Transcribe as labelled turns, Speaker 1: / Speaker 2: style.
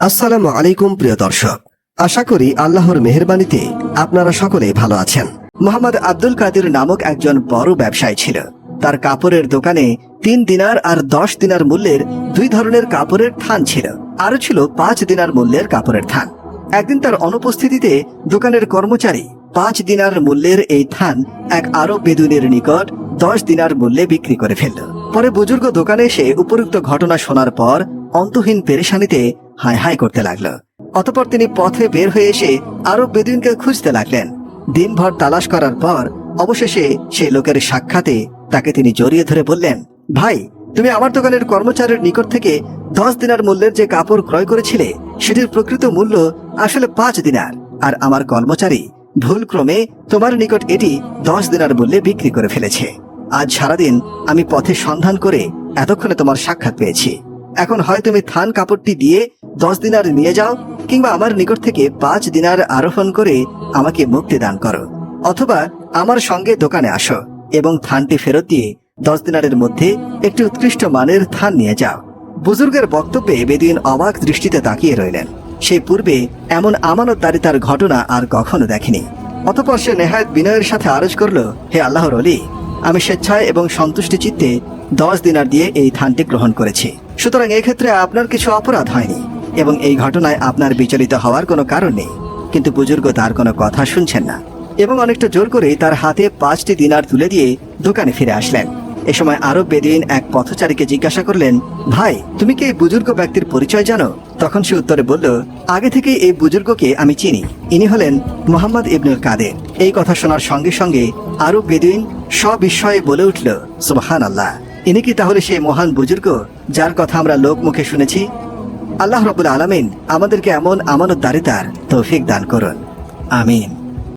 Speaker 1: আসসালামু আলাইকুম, প্রিয় দর্শক। আশা করি আল্লাহর মেহেরবানিতে আপনারা সকলে ভালো আছেন। মোহাম্মদ আব্দুল কাদির নামক একজন বড় ব্যবসায়ী ছিল। তার কাপড়ের দোকানে তিন দিনার আর দশ দিনার মূল্যের দুই ধরনের কাপড়ের থান ছিল। আরও ছিল পাঁচ দিনার মূল্যের কাপড়ের থান। একদিন তার অনুপস্থিতিতে দোকানের কর্মচারী পাঁচ দিনার মূল্যের এই থান এক আরব বেদুনের নিকট দশ দিনার মূল্যে বিক্রি করে ফেলল। পরে বুজুর্গ দোকানে এসে উপরুক্ত ঘটনা শোনার পর অন্তহীন পেরেশানিতে হাই হাই করতে লাগল। অতপর তিনি পথে বের হয়ে এসে আরব বেদুইনকে খুঁজতে লাগলেন। দিনভর তালাশ করার পর অবশেষে সেই লোকের সাক্ষাতে তাকে তিনি জড়িয়ে ধরে বললেন, ভাই, তুমি আমার দোকানের কর্মচারীর নিকট থেকে দশ দিনার মূল্যের যে কাপড় ক্রয় করেছিলে, সেটির প্রকৃত মূল্য আসলে পাঁচ দিনার। আর আমার কর্মচারী ভুলক্রমে তোমার নিকট এটি দশ দিনার মূল্যে বিক্রি করে ফেলেছে। আজ সারাদিন আমি পথে সন্ধান করে এতক্ষণে তোমার সাক্ষাৎ পেয়েছি। এখন হয় তুমি থান কাপড়টি দিয়ে দশ দিনার নিয়ে যাও, কিংবা আমার নিকট থেকে পাঁচ দিনার আরোহণ করে আমাকে মুক্তি দান করো। অথবা আমার সঙ্গে দোকানে আসো এবং থানটি ফেরত দিয়ে দশ দিনারের মধ্যে একটি উৎকৃষ্ট মানের থান নিয়ে যাও। বুজুর্গের বক্তব্যে বেদিন অবাক দৃষ্টিতে তাকিয়ে রইলেন। সে পূর্বে এমন আমানতদারিতার ঘটনা আর কখনো দেখেনি। অতপর সে নেহায়ত বিনয়ের সাথে আরজ করল, হে আল্লাহর অলি আমি স্বেচ্ছায় এবং সন্তুষ্টি চিত্তে দশ দিনার দিয়ে এই থানটি গ্রহণ করেছি। সুতরাং এক্ষেত্রে আপনার কিছু অপরাধ হয়নি এবং এই ঘটনায় আপনার বিচলিত হওয়ার কোনো কারণ নেই। কিন্তু বুজুর্গ তার কোনো কথা শুনছেন না এবং অনেকটা জোর করে তার হাতে পাঁচটি দিনার তুলে দিয়ে দোকানে ফিরে আসলেন। এ সময় আরব বেদিন এক পথচারীকে জিজ্ঞাসা করলেন, ভাই, তুমি কি এই বুজুর্গ ব্যক্তির পরিচয় জানো? তখন সে উত্তরে বলল, আগে থেকে এই বুজুর্গকে আমি চিনি। ইনি হলেন মোহাম্মদ ইবনুল কাদের। এই কথা শোনার সঙ্গে সঙ্গে আরব বেদুইন সবিস্ময়ে বলে উঠল সুবহান আল্লাহ ইনি কি তাহলে সেই মহান বুজুর্গ যার কথা আমরা লোক মুখে শুনেছি? আল্লাহ রবুল আলমিন আমাদেরকে এমন আমানত দারিতার তৌফিক দান করুন। আমিন।